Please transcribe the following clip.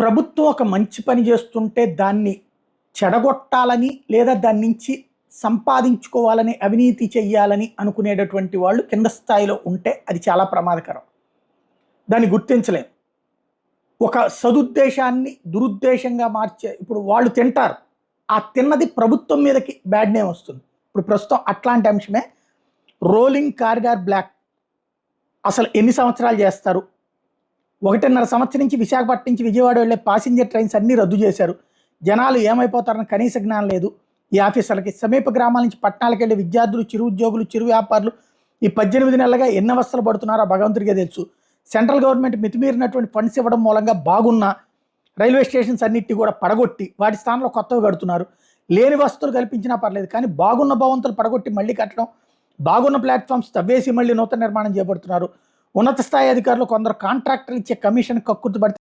ప్రభుత్వం ఒక మంచి పని చేస్తుంటే దాన్ని చెడగొట్టాలని లేదా దాని నుంచి సంపాదించుకోవాలని అవినీతి చెయ్యాలని అనుకునేటటువంటి వాళ్ళు కింద స్థాయిలో ఉంటే అది చాలా ప్రమాదకరం. దాన్ని గుర్తించలేం. ఒక సదుద్దేశాన్ని దురుద్దేశంగా మార్చే ఇప్పుడు వాళ్ళు తింటారు. ఆ తిన్నది ప్రభుత్వం మీదకి బ్యాడ్ నేమ్ వస్తుంది. ఇప్పుడు ప్రస్తుతం అట్లాంటి అంశమే. Rolling corridor block. అసలు ఎన్ని సంవత్సరాలు చేస్తారు? ఒకటిన్నర సంవత్సరం నుంచి విశాఖపట్నం నుంచి విజయవాడ వెళ్ళే పాసింజర్ ట్రైన్స్ అన్నీ రద్దు చేశారు. జనాలు ఏమైపోతారని కనీస జ్ఞానం లేదు. ఈ ఆఫీసర్లకి సమీప గ్రామాల నుంచి పట్టణాలకు వెళ్ళే విద్యార్థులు చిరు ఉద్యోగులు చిరు వ్యాపారులు ఈ పద్దెనిమిది నెలలుగా ఎన్ని అవస్థలు పడుతున్నారో ఆ భగవంతుడికే తెలుసు. సెంట్రల్ గవర్నమెంట్ మితిమీరినటువంటి ఫండ్స్ ఇవ్వడం మూలంగా బాగున్న రైల్వే స్టేషన్స్ అన్నిటి కూడా పడగొట్టి వాటి స్థానంలో కొత్తవి కడుతున్నారు. లేని వస్తువులు కల్పించినా పర్లేదు కానీ బాగున్న భవంతులు పడగొట్టి మళ్ళీ కట్టడం బాగున్న ప్లాట్ఫామ్స్ తవ్వేసి మళ్ళీ నూతన నిర్మాణం చేపడుతున్నారు. ఉన్నత స్థాయి అధికారులు కొందరు కాంట్రాక్టర్లు ఇచ్చే కమిషన్ కక్కుర్తి పడితే